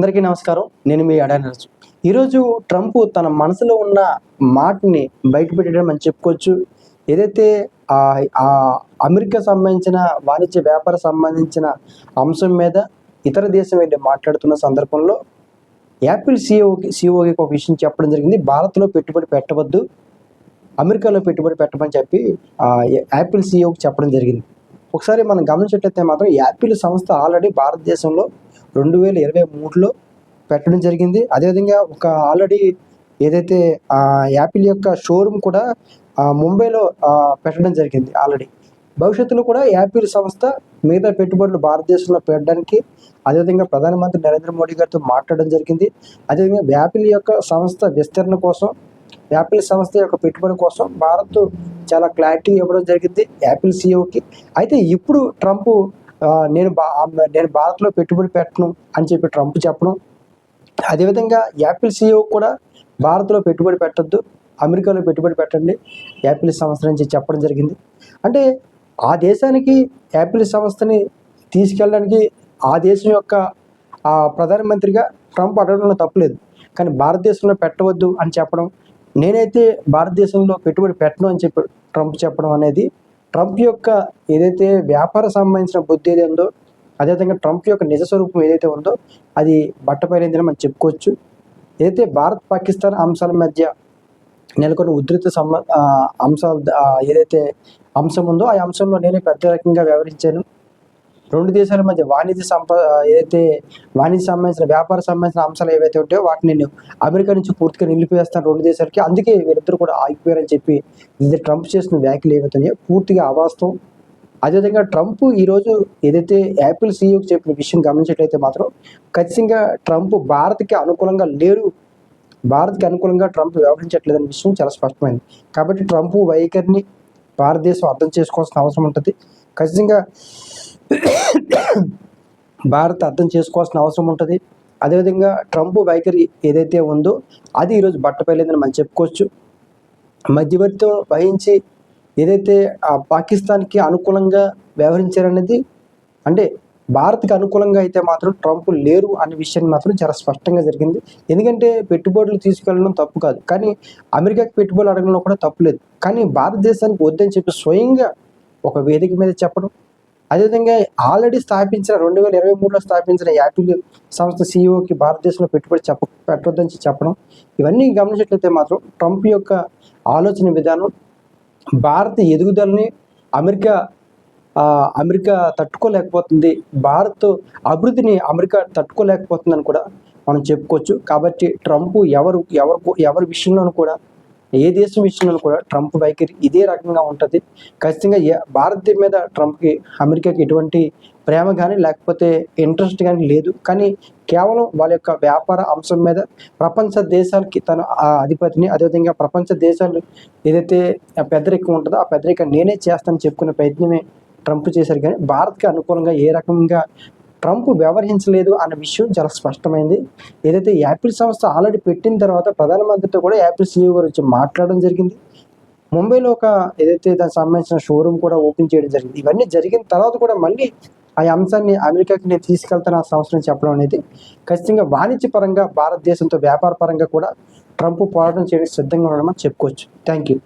అందరికీ నమస్కారం. నేను మీ అడానరసు ఈరోజు ట్రంప్ తన మనసులో ఉన్న మాటని బయటపెట్టడం అని చెప్పుకోవచ్చు. ఏదైతే ఆ అమెరికా సంబంధించిన వాణిజ్య వ్యాపార సంబంధించిన అంశం మీద ఇతర దేశం వెళ్ళి మాట్లాడుతున్న సందర్భంలో యాపిల్ సిఇఓకి సిఇఓకి ఒక విషయం చెప్పడం జరిగింది. భారత్లో పెట్టుబడి పెట్టవద్దు. అమెరికాలో పెట్టుబడి పెట్టమని చెప్పి యాపిల్ సిఇఓకి చెప్పడం జరిగింది. ఒకసారి మనం గమనించినట్లయితే మాత్రం యాపిల్ సంస్థ ఆల్రెడీ భారతదేశంలో రెండు వేల ఇరవై మూడులో పెట్టడం జరిగింది. అదేవిధంగా ఒక ఆల్రెడీ ఏదైతే యాపిల్ యొక్క షోరూమ్ కూడా ముంబైలో పెట్టడం జరిగింది ఆల్రెడీ భవిష్యత్తులో కూడా యాపిల్ సంస్థ మిగతా పెట్టుబడులు భారతదేశంలో పెట్టడానికి అదేవిధంగా ప్రధానమంత్రి నరేంద్ర మోడీ గారితో మాట్లాడడం జరిగింది. అదేవిధంగా యాపిల్ యొక్క సంస్థ విస్తరణ కోసం యాపిల్ సంస్థ యొక్క పెట్టుబడి కోసం భారత్ చాలా క్లారిటీ ఇవ్వడం జరిగింది యాపిల్ సీఈఓకి అయితే ఇప్పుడు ట్రంప్ నేను బా నేను భారత్లో పెట్టుబడి పెట్టను అని చెప్పి ట్రంప్ చెప్పడం అదేవిధంగా యాపిల్ సీఈఓ కూడా భారత్లో పెట్టుబడి పెట్టద్దు అమెరికాలో పెట్టుబడి పెట్టండి యాపిల్ సంస్థ నుంచి చెప్పడం జరిగింది. అంటే ఆ దేశానికి యాపిల్ సంస్థని తీసుకెళ్ళడానికి ఆ దేశం యొక్క ప్రధానమంత్రిగా ట్రంప్ అడగడంలో తప్పులేదు. కానీ భారతదేశంలో పెట్టవద్దు అని చెప్పడం నేనైతే భారతదేశంలో పెట్టుబడి పెట్టను అని చెప్పి ట్రంప్ చెప్పడం అనేది ట్రంప్ యొక్క ఏదైతే వ్యాపార సంబంధించిన బుద్ధి ఏది ఉందో అదేవిధంగా ట్రంప్ యొక్క నిజ స్వరూపం ఏదైతే ఉందో అది బట్టపైరిందని మనం చెప్పుకోవచ్చు. ఏదైతే భారత్ పాకిస్తాన్ అంశాల మధ్య నెలకొన్న ఉధృత సంబ అంశాలు ఏదైతే అంశం ఉందో ఆ అంశంలో నేనే పెద్ద రకంగా వ్యవహరించాను రెండు దేశాల మధ్య వాణిజ్య సంప ఏదైతే వాణిజ్య సంబంధించిన వ్యాపార సంబంధించిన అంశాలు ఏవైతే ఉంటాయో వాటిని నేను అమెరికా నుంచి పూర్తిగా నిలిపివేస్తాను రెండు దేశాలకి. అందుకే వీరిద్దరు కూడా ఆగిపోయారని చెప్పి ఇది ట్రంప్ చేసిన వ్యాఖ్యలు ఏవైతే ఉన్నాయో పూర్తిగా అవాస్తవం. అదేవిధంగా ట్రంప్ ఈరోజు ఏదైతే యాపిల్ సీఈఓకి చెప్పిన విషయం గమనించినట్లయితే మాత్రం ఖచ్చితంగా ట్రంప్ భారత్కి అనుకూలంగా లేరు. భారత్కి అనుకూలంగా ట్రంప్ వ్యవహరించట్లేదనే విషయం చాలా స్పష్టమైంది. కాబట్టి ట్రంప్ వైఖరిని భారతదేశం అర్థం చేసుకోవాల్సిన అవసరం ఉంటుంది. ఖచ్చితంగా భారత్ అర్థం చేసుకోవాల్సిన అవసరం ఉంటుంది. అదేవిధంగా ట్రంప్ వైఖరి ఏదైతే ఉందో అది ఈరోజు బట్టపైలేదని మనం చెప్పుకోవచ్చు. మధ్యవర్తిత్వం వహించి ఏదైతే ఆ పాకిస్తాన్కి అనుకూలంగా వ్యవహరించారనేది అంటే భారత్కి అనుకూలంగా అయితే మాత్రం ట్రంప్ లేరు అనే విషయాన్ని మాత్రం చాలా స్పష్టంగా జరిగింది. ఎందుకంటే పెట్టుబడులు తీసుకెళ్ళడం తప్పు కాదు. కానీ అమెరికాకి పెట్టుబడులు అడగడంలో కూడా తప్పు లేదు. కానీ భారతదేశానికి వద్దని చెప్పి స్వయంగా ఒక వేదిక మీద చెప్పడం అదేవిధంగా ఆల్రెడీ స్థాపించిన రెండు వేల ఇరవై మూడులో స్థాపించిన యాపిల్ సంస్థ సీఈఓకి భారతదేశంలో పెట్టుబడి చెప్ప పెట్టొద్దని చెప్పడం ఇవన్నీ గమనించినట్లయితే మాత్రం ట్రంప్ యొక్క ఆలోచన విధానం భారత ఎదుగుదలని అమెరికా అమెరికా తట్టుకోలేకపోతుంది భారత్ అభివృద్ధిని అమెరికా తట్టుకోలేకపోతుందని కూడా మనం చెప్పుకోవచ్చు. కాబట్టి ట్రంప్ ఎవరు ఎవరు ఎవరి విషయంలోనూ కూడా ఏ దేశం విషయంలో కూడా ట్రంప్ వైఖరి ఇదే రకంగా ఉంటుంది. ఖచ్చితంగా ఏ- భారత్ మీద ట్రంప్కి అమెరికాకి ఎటువంటి ప్రేమ కానీ లేకపోతే ఇంట్రెస్ట్ కానీ లేదు. కానీ కేవలం వాళ్ళ యొక్క వ్యాపార అంశం మీద ప్రపంచ దేశాలకి తను ఆ అధిపతిని అదేవిధంగా ప్రపంచ దేశాలు ఏదైతే పెద్దరికం ఉంటుందో ఆ పెద్దరికం నేనే చేస్తానని చెప్పుకునే ప్రయత్నమే ట్రంప్ చేశారు. కానీ భారత్కి అనుకూలంగా ఏ రకంగా ట్రంప్ వ్యవహరించలేదు అన్న విషయం చాలా స్పష్టమైంది. ఏదైతే యాపిల్ సంస్థ ఆల్రెడీ పెట్టిన తర్వాత ప్రధానమంత్రితో కూడా యాపిల్ సీఈఓ గురించి మాట్లాడడం జరిగింది. ముంబైలో ఒక ఏదైతే దానికి సంబంధించిన షోరూమ్ కూడా ఓపెన్ చేయడం జరిగింది. ఇవన్నీ జరిగిన తర్వాత కూడా మళ్ళీ ఆ అంశాన్ని అమెరికాకి నేను తీసుకెళ్తాను ఆ సంవత్సరం చెప్పడం అనేది ఖచ్చితంగా వాణిజ్య పరంగా భారతదేశంతో వ్యాపార పరంగా కూడా ట్రంప్ పోరాటం చేయడానికి సిద్ధంగా ఉండడం చెప్పుకోవచ్చు. Thank you